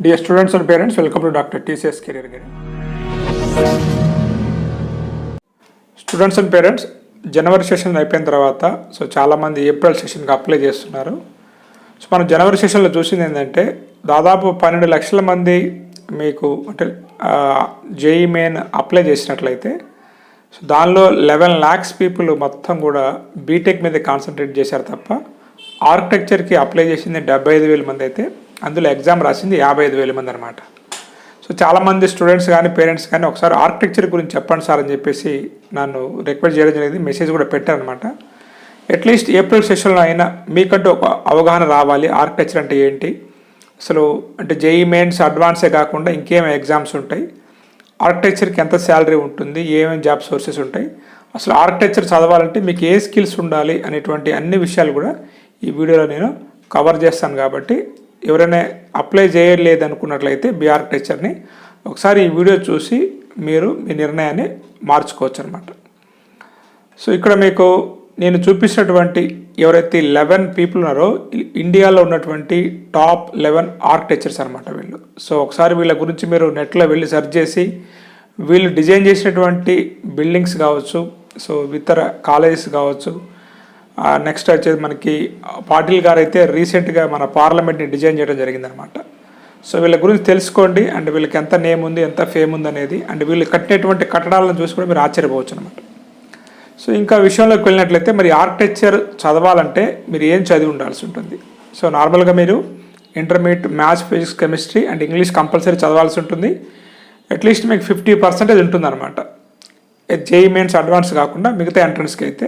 Dear students and parents welcome to doctor TCS Career Guide. Students and parents January session అయిపోయిన తర్వాత so చాలామంది April సెషన్కి apply చేస్తున్నారు so మనం జనవరి సెషన్లో చూసింది ఏంటంటే దాదాపు పన్నెండు లక్షల మంది మీకు అంటే జేఈ మెయిన్ అప్లై చేసినట్లయితే సో దానిలో లెవెన్ ల్యాక్స్ పీపుల్ మొత్తం కూడా బీటెక్ మీద కాన్సన్ట్రేట్ చేశారు తప్ప ఆర్కిటెక్చర్కి అప్లై చేసింది డెబ్బై ఐదు వేల మంది అయితే అందులో ఎగ్జామ్ రాసింది యాభై ఐదు వేల మంది అనమాట సో చాలామంది స్టూడెంట్స్ కానీ పేరెంట్స్ కానీ ఒకసారి ఆర్కిటెక్చర్ గురించి చెప్పండి సార్ అని చెప్పేసి నన్ను రిక్వెస్ట్ చేయడం జరిగింది. మెసేజ్ కూడా పెట్టారనమాట అట్లీస్ట్ ఏప్రిల్ సెషన్లో అయినా మీకంటూ ఒక అవగాహన రావాలి. ఆర్కిటెక్చర్ అంటే ఏంటి? అసలు అంటే జేఈ మెయిన్స్ అడ్వాన్సే కాకుండా ఇంకేమేమి ఎగ్జామ్స్ ఉంటాయి? ఆర్కిటెక్చర్కి ఎంత శాలరీ ఉంటుంది? ఏమేమి జాబ్ సోర్సెస్ ఉంటాయి? అసలు ఆర్కిటెక్చర్ చదవాలంటే మీకు ఏ స్కిల్స్ ఉండాలి? అనేటువంటి అన్ని విషయాలు కూడా ఈ వీడియోలో నేను కవర్ చేస్తాను కాబట్టి ఎవరైనా అప్లై చేయలేదు అనుకున్నట్లయితే బీఆర్ ఆర్కిటెక్చర్ని ఒకసారి ఈ వీడియో చూసి మీరు మీ నిర్ణయాన్ని మార్చుకోవచ్చు అనమాట సో ఇక్కడ మీకు నేను చూపించినటువంటి ఎవరైతే లెవెన్ పీపుల్ ఉన్నారో ఇండియాలో ఉన్నటువంటి టాప్ లెవెన్ ఆర్కిటెక్చర్స్ అనమాట వీళ్ళు. సో ఒకసారి వీళ్ళ గురించి మీరు నెట్లో వెళ్ళి సెర్చ్ చేసి వీళ్ళు డిజైన్ చేసినటువంటి బిల్డింగ్స్ కావచ్చు సో ఇతర కాలేజెస్ కావచ్చు నెక్స్ట్ వచ్చేది మనకి పాటిల్ గారు అయితే రీసెంట్గా మన పార్లమెంట్ని డిజైన్ చేయడం జరిగిందనమాట సో వీళ్ళ గురించి తెలుసుకోండి అండ్ వీళ్ళకి ఎంత నేమ్ ఉంది ఎంత ఫేమ్ ఉంది అనేది అండ్ వీళ్ళు కట్టినటువంటి కట్టడాలను చూసి కూడా మీరు ఆశ్చర్యపోవచ్చు అనమాట సో ఇంకా విషయంలోకి వెళ్ళినట్లయితే మరి ఆర్కిటెక్చర్ చదవాలంటే మీరు ఏం చదివి ఉండాల్సి ఉంటుంది. సో నార్మల్గా మీరు intermediate maths physics chemistry and English compulsory చదవాల్సి ఉంటుంది. అట్లీస్ట్ మీకు ఫిఫ్టీ పర్సెంటేజ్ ఉంటుందన్నమాట జేఈ మెయిన్స్ అడ్వాన్స్ కాకుండా మిగతా ఎంట్రన్స్కి అయితే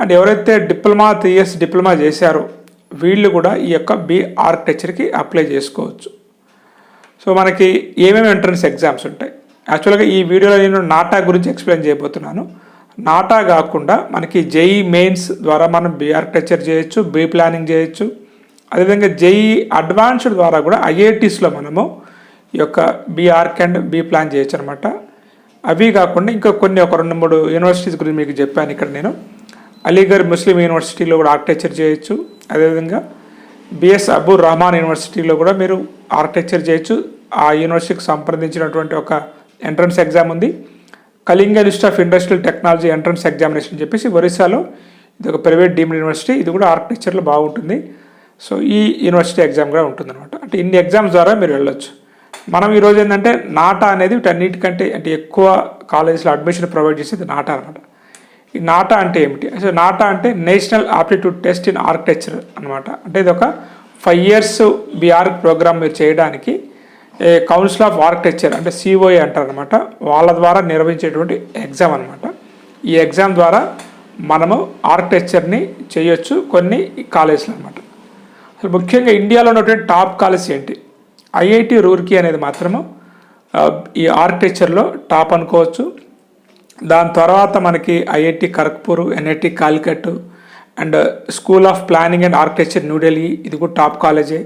అండ్ ఎవరైతే డిప్లొమా త్రీ ఇయర్స్ డిప్లొమా చేశారో వీళ్ళు కూడా ఈ యొక్క బి ఆర్కిటెక్చర్కి అప్లై చేసుకోవచ్చు. సో మనకి ఏమేమి ఎంట్రన్స్ ఎగ్జామ్స్ ఉంటాయి? యాక్చువల్గా ఈ వీడియోలో నేను నాటా గురించి ఎక్స్ప్లెయిన్ చేయబోతున్నాను. నాటా కాకుండా మనకి జేఈ మెయిన్స్ ద్వారా మనం బి ఆర్కిటెక్చర్ చేయొచ్చు బి ప్లానింగ్ చేయొచ్చు. అదేవిధంగా జేఈ అడ్వాన్స్డ్ ద్వారా కూడా ఐఐటీస్లో మనము ఈ యొక్క B arch and B plan చేయొచ్చు అనమాట అవి కాకుండా ఇంకా కొన్ని ఒక రెండు మూడు యూనివర్సిటీస్ గురించి మీకు చెప్పాను ఇక్కడ నేను. అలీగర్ ముస్లిం యూనివర్సిటీలో కూడా ఆర్కిటెక్చర్ చేయొచ్చు. అదేవిధంగా బిఎస్ అబుర్ రహమాన్ యూనివర్సిటీలో కూడా మీరు ఆర్కిటెక్చర్ చేయొచ్చు. ఆ యూనివర్సిటీకి సంప్రదించినటువంటి ఒక ఎంట్రన్స్ ఎగ్జామ్ ఉంది. Kalinga institute of industrial technology entrance examination అని చెప్పేసి ఒరిస్సాలో ఇది ఒక ప్రైవేట్ డీమ్డ్ యూనివర్సిటీ. ఇది కూడా ఆర్కిటెక్చర్లో బాగుంటుంది. సో ఈ యూనివర్సిటీ ఎగ్జామ్ కూడా ఉంటుందన్నమాట. అంటే ఇన్ని ఎగ్జామ్స్ ద్వారా మీరు వెళ్ళొచ్చు. మనం ఈరోజు ఏంటంటే నాటా అనేది వీటన్నిటికంటే అంటే ఎక్కువ కాలేజెస్లో అడ్మిషన్ ప్రొవైడ్ చేసేది నాటా అనమాట ఈ నాటా అంటే ఏమిటి? సో నాటా అంటే national aptitude test in architecture అనమాట అంటే ఇది ఒక ఫైవ్ ఇయర్స్ బీఆర్ ప్రోగ్రామ్ మీరు చేయడానికి కౌన్సిల్ ఆఫ్ ఆర్కిటెక్చర్ అంటే సిఓఏ అంటారు అనమాట వాళ్ళ ద్వారా నిర్వహించేటువంటి ఎగ్జామ్ అనమాట ఈ ఎగ్జామ్ ద్వారా మనము ఆర్కిటెక్చర్ని చేయొచ్చు కొన్ని కాలేజీలు అనమాట అసలు ముఖ్యంగా ఇండియాలో ఉన్నటువంటి టాప్ కాలేజ్ ఏంటి? ఐఐటి రూర్కీ అనేది మాత్రము ఈ ఆర్కిటెక్చర్లో టాప్ అనుకోవచ్చు దాని తర్వాత మనకి IIT Kharagpur NIT Calicut and school of planning and architecture New Delhi ఇది కూడా టాప్ కాలేజే.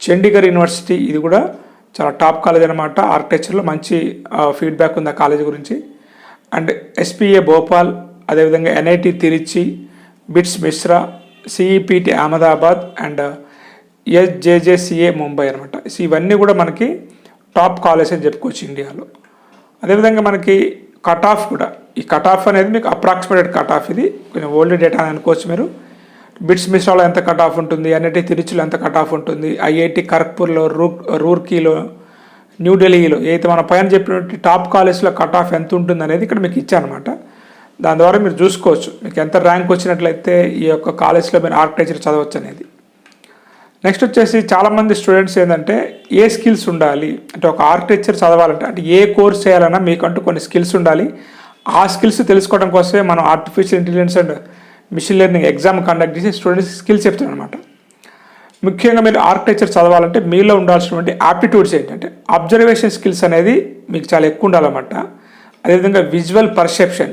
చండీగఢ్ యూనివర్సిటీ ఇది కూడా చాలా టాప్ కాలేజ్ అనమాట ఆర్కిటెక్చర్లో మంచి ఫీడ్బ్యాక్ ఉంది ఆ కాలేజ్ గురించి. అండ్ ఎస్పీఏ భోపాల్ అదేవిధంగా NIT Tiruchi BITS Mesra CEPT Ahmedabad and SJJCA Mumbai అనమాట ఇవన్నీ కూడా మనకి టాప్ కాలేజ్ అని చెప్పుకోవచ్చు ఇండియాలో. అదేవిధంగా మనకి కట్ ఆఫ్ కూడా. ఈ కట్ ఆఫ్ అనేది మీకు అప్రాక్సిమేటెడ్ కట్ ఆఫ్ ఇది. కొంచెం ఓల్డ్ డేటా అని అనుకోవచ్చు మీరు. బిట్స్ మిశ్రాలో ఎంత కట్ ఆఫ్ ఉంటుంది ఎన్ఐటి తిరుచిలో ఎంత కట్ ఆఫ్ ఉంటుంది ఐఐటి ఖరగ్పూర్లో రూ రూర్కీలో న్యూఢిల్లీలో ఏదైతే మన పైన చెప్పినటువంటి టాప్ కాలేజ్లో కట్ ఆఫ్ ఎంత ఉంటుంది అనేది ఇక్కడ మీకు ఇచ్చానమాట. దాని ద్వారా మీరు చూసుకోవచ్చు. మీకు ఎంత ర్యాంక్ వచ్చినట్లయితే ఈ యొక్క కాలేజ్లో మీరు ఆర్కిటెక్చర్ చదవచ్చు అనేది. నెక్స్ట్ వచ్చేసి చాలామంది స్టూడెంట్స్ ఏంటంటే ఏ స్కిల్స్ ఉండాలి? అంటే ఒక ఆర్కిటెక్చర్ చదవాలంటే అంటే ఏ కోర్స్ చేయాలన్నా మీకంటూ కొన్ని స్కిల్స్ ఉండాలి. ఆ స్కిల్స్ తెలుసుకోవడం కోసమే మనం artificial intelligence and machine learning exam conduct చేసి స్టూడెంట్స్ స్కిల్స్ చెప్తాను అనమాట ముఖ్యంగా మీరు ఆర్కిటెక్చర్ చదవాలంటే మీలో ఉండాల్సినటువంటి యాప్టిట్యూడ్స్ ఏంటంటే అబ్జర్వేషన్ స్కిల్స్ అనేది మీకు చాలా ఎక్కువ ఉండాలన్నమాట. అదేవిధంగా visual perception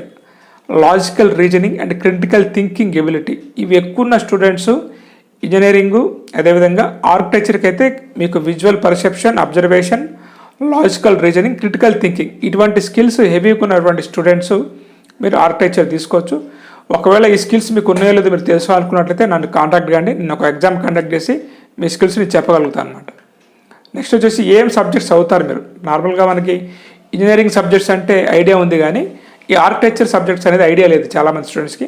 logical reasoning and critical thinking ability ఇవి ఎక్కువ ఉన్న స్టూడెంట్స్ ఇంజనీరింగు అదేవిధంగా ఆర్కిటెక్చర్కి అయితే మీకు visual perception observation logical reasoning critical thinking ఇటువంటి స్కిల్స్ హెవీగా ఉన్నటువంటి స్టూడెంట్స్ మీరు ఆర్కిటెక్చర్ తీసుకోవచ్చు. ఒకవేళ ఈ స్కిల్స్ మీకు ఉన్నాయో లేదో మీరు తెలుసుకోవాలనుకున్నట్లయితే నన్ను కాంటాక్ట్ కండి నేను ఒక ఎగ్జామ్ కండక్ట్ చేసి మీ స్కిల్స్ని చెప్పగలుగుతాను అనమాట నెక్స్ట్ వచ్చేసి ఏం సబ్జెక్ట్స్ అవుతారు మీరు? నార్మల్గా మనకి ఇంజనీరింగ్ సబ్జెక్ట్స్ అంటే ఐడియా ఉంది కానీ ఈ ఆర్కిటెక్చర్ సబ్జెక్ట్స్ అనేది ఐడియా లేదు చాలామంది స్టూడెంట్స్కి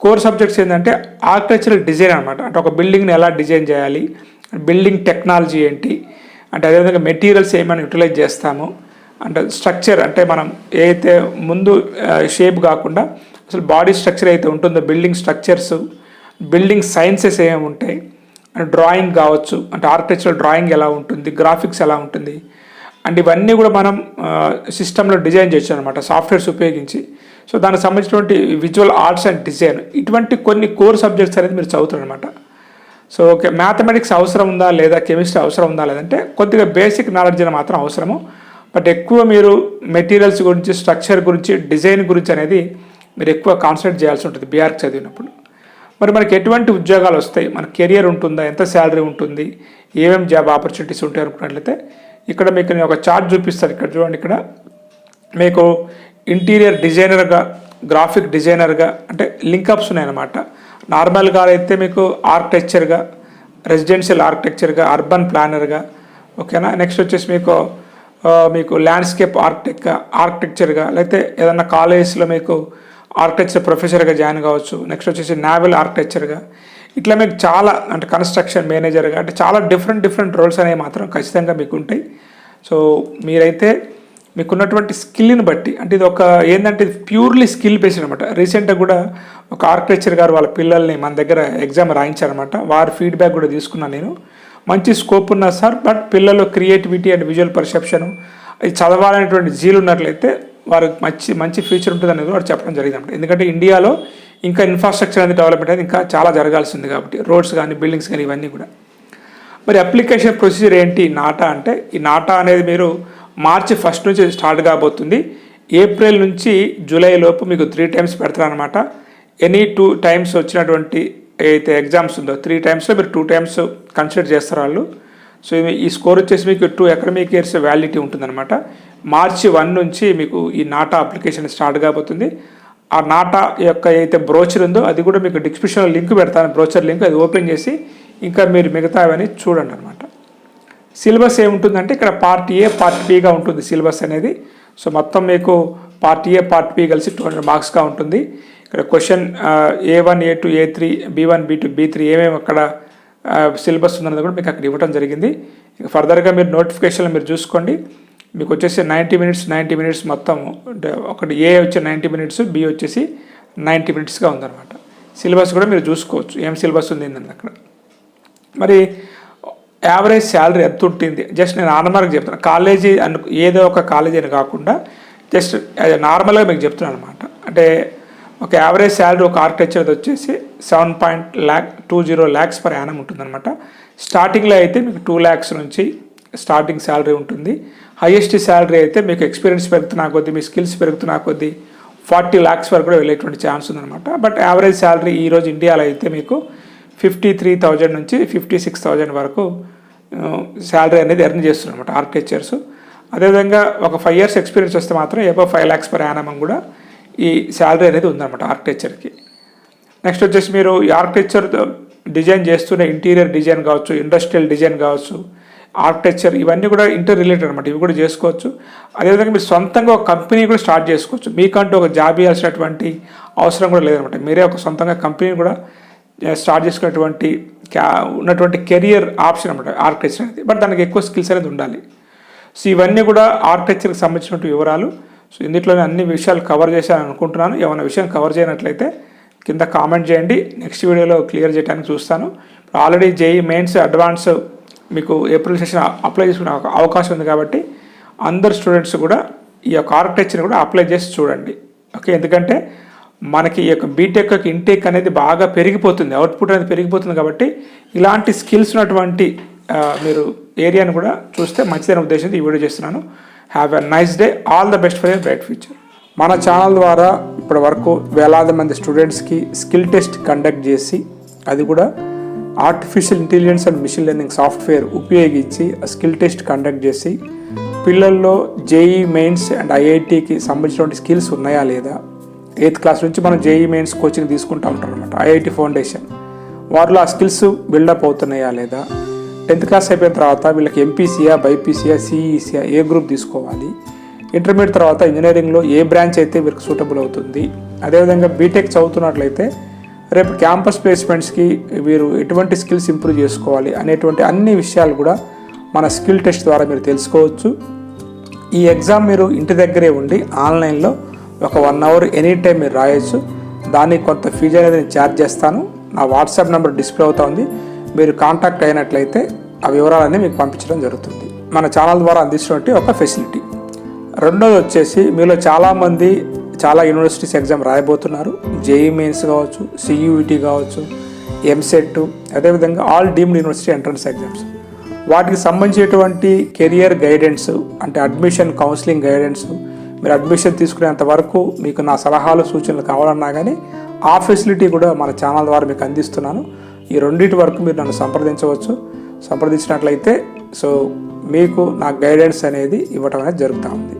కోర్ సబ్జెక్ట్స్ ఏంటంటే ఆర్కిటెక్చరల్ డిజైన్ అనమాట అంటే ఒక బిల్డింగ్ని ఎలా డిజైన్ చేయాలి బిల్డింగ్ టెక్నాలజీ ఏంటి అంటే అదేవిధంగా మెటీరియల్స్ ఏమైనా యూటిలైజ్ చేస్తాము అంటే స్ట్రక్చర్ అంటే మనం ఏదైతే ముందు షేప్ కాకుండా అసలు బాడీ స్ట్రక్చర్ అయితే ఉంటుందో బిల్డింగ్ స్ట్రక్చర్స్ బిల్డింగ్ సైన్సెస్ ఏమేమి ఉంటాయి అంటే డ్రాయింగ్ కావచ్చు అంటే ఆర్కిటెక్చరల్ డ్రాయింగ్ ఎలా ఉంటుంది గ్రాఫిక్స్ ఎలా ఉంటుంది అండ్ ఇవన్నీ కూడా మనం సిస్టంలో డిజైన్ చేయొచ్చు అనమాట సాఫ్ట్వేర్స్ ఉపయోగించి. సో దానికి సంబంధించినటువంటి విజువల్ ఆర్ట్స్ అండ్ డిజైన్ ఇటువంటి కొన్ని కోర్ సబ్జెక్ట్స్ అనేది మీరు చదువుతారనమాట సో ఓకే మ్యాథమెటిక్స్ అవసరం ఉందా లేదా కెమిస్ట్రీ అవసరం ఉందా లేదంటే కొద్దిగా బేసిక్ నాలెడ్జ్ అని మాత్రం అవసరము. బట్ ఎక్కువ మీరు మెటీరియల్స్ గురించి స్ట్రక్చర్ గురించి డిజైన్ గురించి అనేది మీరు ఎక్కువ కాన్సన్ట్రేట్ చేయాల్సి ఉంటుంది బీఆర్కి చదివినప్పుడు. మరి మనకి ఎటువంటి ఉద్యోగాలు వస్తాయి? మన కెరియర్ ఉంటుందా? ఎంత శాలరీ ఉంటుంది? ఏమేమి జాబ్ ఆపర్చునిటీస్ ఉంటాయి అనుకున్నట్లయితే ఇక్కడ మీకు నేను ఒక చార్ట్ చూపిస్తాను. ఇక్కడ చూడండి ఇక్కడ మీకు ఇంటీరియర్ డిజైనర్గా గ్రాఫిక్ డిజైనర్గా అంటే లింకప్స్ ఉన్నాయన్నమాట. నార్మల్గా అయితే మీకు ఆర్కిటెక్చర్గా రెసిడెన్షియల్ ఆర్కిటెక్చర్గా అర్బన్ ప్లానర్గా ఓకేనా? నెక్స్ట్ వచ్చేసి మీకు మీకు ల్యాండ్స్కేప్ ఆర్కిటెక్ ఆర్కిటెక్చర్గా లేకపోతే ఏదన్నా కాలేజెస్లో మీకు ఆర్కిటెక్చర్ ప్రొఫెసర్గా జాయిన్ కావచ్చు. నెక్స్ట్ వచ్చేసి నావెల్ ఆర్కిటెక్చర్గా. ఇట్లా మీకు చాలా అంటే కన్స్ట్రక్షన్ మేనేజర్గా అంటే చాలా డిఫరెంట్ డిఫరెంట్ రోల్స్ అనేవి మాత్రం ఖచ్చితంగా మీకు ఉంటాయి సో మీరైతే మీకున్నటువంటి స్కిల్ని బట్టి అంటే ఇది ఒక ఏంటంటే ఇది ప్యూర్లీ స్కిల్ బేస్డ్ అనమాట రీసెంట్గా కూడా ఒక ఆర్కిటెక్చర్ గారు వాళ్ళ పిల్లల్ని మన దగ్గర ఎగ్జామ్ రాయించారనమాట వారి ఫీడ్బ్యాక్ కూడా తీసుకున్నాను నేను. మంచి స్కోప్ ఉన్నా సార్ బట్ పిల్లలు క్రియేటివిటీ అండ్ విజువల్ పర్సెప్షన్ అది చదవాలనేటువంటి జీలు ఉన్నట్లయితే వారికి మంచి మంచి ఫ్యూచర్ ఉంటుంది అనేది కూడా చెప్పడం జరిగింది ఎందుకంటే ఇండియాలో ఇంకా ఇన్ఫ్రాస్ట్రక్చర్ అనేది డెవలప్మెంట్ అనేది ఇంకా చాలా జరగాల్సి ఉంది కాబట్టి రోడ్స్ కానీ బిల్డింగ్స్ కానీ ఇవన్నీ కూడా. మరి అప్లికేషన్ ప్రొసీజర్ ఏంటి ఈ నాటా అంటే ఈ నాటా అనేది మీరు మార్చి ఫస్ట్ నుంచి స్టార్ట్ కాబోతుంది. ఏప్రిల్ నుంచి జూలై లోపు మీకు త్రీ టైమ్స్ పెడతారనమాట ఎనీ టూ టైమ్స్ వచ్చినటువంటి ఏదైతే ఎగ్జామ్స్ ఉందో త్రీ టైమ్స్లో మీరు టూ టైమ్స్ కన్సిడర్ చేస్తారు వాళ్ళు. సో ఈ స్కోర్ వచ్చేసి మీకు టూ అకాడమిక్ ఇయర్స్ వ్యాలిడిటీ ఉంటుందన్నమాట. మార్చి వన్ నుంచి మీకు ఈ నాటా అప్లికేషన్ స్టార్ట్ కాబోతుంది. ఆ నాటా యొక్క ఏదైతే బ్రోచర్ ఉందో అది కూడా మీకు డిస్క్రిప్షన్లో లింక్ పెడతాను. బ్రోచర్ లింక్ అది ఓపెన్ చేసి ఇంకా మీరు మిగతా అవన్నీ చూడండి అనమాట సిలబస్ ఏముంటుందంటే ఇక్కడ పార్ట్ ఏ పార్ట్ బిగా ఉంటుంది సిలబస్ అనేది. సో మొత్తం మీకు పార్ట్ ఏ పార్ట్ బి కలిసి టూ హండ్రెడ్ మార్క్స్గా ఉంటుంది. ఇక్కడ question A one A two A three B one B two B three ఏమేమి అక్కడ సిలబస్ ఉందన్నది కూడా మీకు అక్కడ ఇవ్వడం జరిగింది. ఇక ఫర్దర్గా మీరు నోటిఫికేషన్లో మీరు చూసుకోండి. మీకు వచ్చేసి నైంటీ మినిట్స్ నైంటీ మినిట్స్ మొత్తం ఒకటి ఏ వచ్చి నైంటీ మినిట్స్ బి వచ్చేసి నైంటీ మినిట్స్గా ఉందన్నమాట. సిలబస్ కూడా మీరు చూసుకోవచ్చు. ఏం సిలబస్ ఉంది అక్కడ. మరి యావరేజ్ శాలరీ ఎంత ఉంటుంది. జస్ట్ నేను నార్మల్గా చెప్తున్నాను కాలేజీ అను ఏదో ఒక కాలేజీ అని కాకుండా జస్ట్ నార్మల్గా మీకు చెప్తున్నాను అనమాట అంటే ఒక యావరేజ్ శాలరీ ఒక ఆర్కిటెక్చర్ వచ్చేసి seven point lakh two zero lakhs per annum ఉంటుందన్నమాట స్టార్టింగ్లో అయితే మీకు టూ ల్యాక్స్ నుంచి స్టార్టింగ్ శాలరీ ఉంటుంది. హైయెస్ట్ శాలరీ అయితే మీకు ఎక్స్పీరియన్స్ పెరుగుతున్న కొద్దీ మీ స్కిల్స్ పెరుగుతున్న కొద్దీ ఫార్టీ ల్యాక్స్ వరకు కూడా వెళ్ళేటువంటి ఛాన్స్ ఉందన్నమాట. బట్ యావరేజ్ శాలరీ ఈరోజు ఇండియాలో అయితే మీకు ఫిఫ్టీ త్రీ థౌజండ్ నుంచి ఫిఫ్టీ సిక్స్ థౌజండ్ వరకు శాలరీ అనేది ఎర్న్ చేస్తున్నమాట ఆర్కిటెక్చర్స్ అదేవిధంగా ఒక ఫైవ్ ఇయర్స్ ఎక్స్పీరియన్స్ వస్తే మాత్రం above five lakhs per annum కూడా ఈ శాలరీ అనేది ఉందన్నమాట ఆర్కిటెక్చర్కి నెక్స్ట్ వచ్చేసి మీరు ఈ ఆర్కిటెక్చర్ డిజైన్ చేస్తున్న ఇంటీరియర్ డిజైన్ కావచ్చు ఇండస్ట్రియల్ డిజైన్ కావచ్చు ఆర్కిటెక్చర్ ఇవన్నీ కూడా ఇంటర్ రిలేటెడ్ అనమాట ఇవి కూడా చేసుకోవచ్చు. అదేవిధంగా మీరు సొంతంగా ఒక కంపెనీ కూడా స్టార్ట్ చేసుకోవచ్చు. మీకంటూ ఒక జాబ్ ఇవ్వాల్సినటువంటి అవసరం కూడా లేదనమాట మీరే ఒక సొంతంగా కంపెనీ కూడా స్టార్ట్ చేసుకున్నటువంటి క్యా ఉన్నటువంటి కెరియర్ ఆప్షన్ అనమాట ఆర్కిటెక్చర్ అనేది. బట్ దానికి ఎక్కువ స్కిల్స్ అనేది ఉండాలి. సో ఇవన్నీ కూడా ఆర్కిటెక్చర్కి సంబంధించినటువంటి వివరాలు. సో ఇందులోనే అన్ని విషయాలు కవర్ చేశాను అనుకుంటున్నాను. ఏమైనా విషయం కవర్ చేయనట్లయితే కింద కామెంట్ చేయండి. నెక్స్ట్ వీడియోలో క్లియర్ చేయడానికి చూస్తాను. ఆల్రెడీ జేఈ మెయిన్స్ అడ్వాన్స్ మీకు ఏప్రిల్ సెషన్ అప్లై చేసుకునే అవకాశం ఉంది కాబట్టి అందరు స్టూడెంట్స్ కూడా ఈ యొక్క ఆర్కిటెక్చర్ని కూడా అప్లై చేసి చూడండి. ఓకే ఎందుకంటే మనకి ఈ యొక్క బీటెక్ యొక్క ఇంటేక్ అనేది బాగా పెరిగిపోతుంది అవుట్పుట్ అనేది పెరిగిపోతుంది కాబట్టి ఇలాంటి స్కిల్స్ ఉన్నటువంటి మీరు ఏరియాని కూడా చూస్తే మంచిదైన ఉద్దేశంతో ఈ వీడియో చేస్తున్నాను. Have a nice day all the best for your bright future మన ఛానల్ ద్వారా ఇప్పటి వరకు వేలాది మంది స్టూడెంట్స్కి స్కిల్ టెస్ట్ కండక్ట్ చేసి అది కూడా artificial intelligence and machine learning software ఉపయోగించి ఆ స్కిల్ టెస్ట్ కండక్ట్ చేసి పిల్లల్లో జేఈ మెయిన్స్ అండ్ ఐఐటికి సంబంధించినటువంటి స్కిల్స్ ఉన్నాయా లేదా ఎయిత్ క్లాస్ నుంచి మనం జేఈ మెయిన్స్ కోచింగ్ తీసుకుంటూ ఉంటాం అనమాట ఐఐటి ఫౌండేషన్. వారిలో ఆ స్కిల్స్ బిల్డప్ అవుతున్నాయా లేదా? టెన్త్ క్లాస్ అయిపోయిన తర్వాత వీళ్ళకి ఎంపీసీయా బైపీసీయా సిఈసీయా ఏ గ్రూప్ తీసుకోవాలి? ఇంటర్మీడియట్ తర్వాత ఇంజనీరింగ్లో ఏ బ్రాంచ్ అయితే వీరికి సూటబుల్ అవుతుంది? అదేవిధంగా బీటెక్ చదువుతున్నట్లయితే రేపు క్యాంపస్ ప్లేస్మెంట్స్కి వీరు ఎటువంటి స్కిల్స్ ఇంప్రూవ్ చేసుకోవాలి అనేటువంటి అన్ని విషయాలు కూడా మన స్కిల్ టెస్ట్ ద్వారా మీరు తెలుసుకోవచ్చు. ఈ ఎగ్జామ్ మీరు ఇంటి దగ్గరే ఉండి ఆన్లైన్లో ఒక వన్ అవర్ ఎనీ టైం మీరు రాయొచ్చు. దానికి కొంత ఫీజు అనేది నేను ఛార్జ్ చేస్తాను. నా వాట్సాప్ నెంబర్ డిస్ప్లే అవుతా ఉంది. మీరు కాంటాక్ట్ అయినట్లయితే ఆ వివరాలన్నీ మీకు పంపించడం జరుగుతుంది. మన ఛానల్ ద్వారా అందిస్తున్నట్టు ఒక ఫెసిలిటీ రెండోది వచ్చేసి మీలో చాలామంది చాలా యూనివర్సిటీస్ ఎగ్జామ్ రాయబోతున్నారు. జేఈ మెయిన్స్ కావచ్చు సియూఈటీ కావచ్చు ఎంసెట్ అదేవిధంగా all deemed university entrance exams వాటికి సంబంధించినటువంటి కెరియర్ గైడెన్స్ అంటే అడ్మిషన్ కౌన్సిలింగ్ గైడెన్స్ మీరు అడ్మిషన్ తీసుకునేంత వరకు మీకు నా సలహాలు సూచనలు కావాలన్నా కానీ ఆ ఫెసిలిటీ కూడా మన ఛానల్ ద్వారా మీకు అందిస్తున్నాను. ఈ రెండింటి వరకు మీరు నన్ను సంప్రదించవచ్చు. సంప్రదించినట్లయితే సో మీకు నా గైడెన్స్ అనేది ఇవ్వటం అనేది జరుగుతూ ఉంది.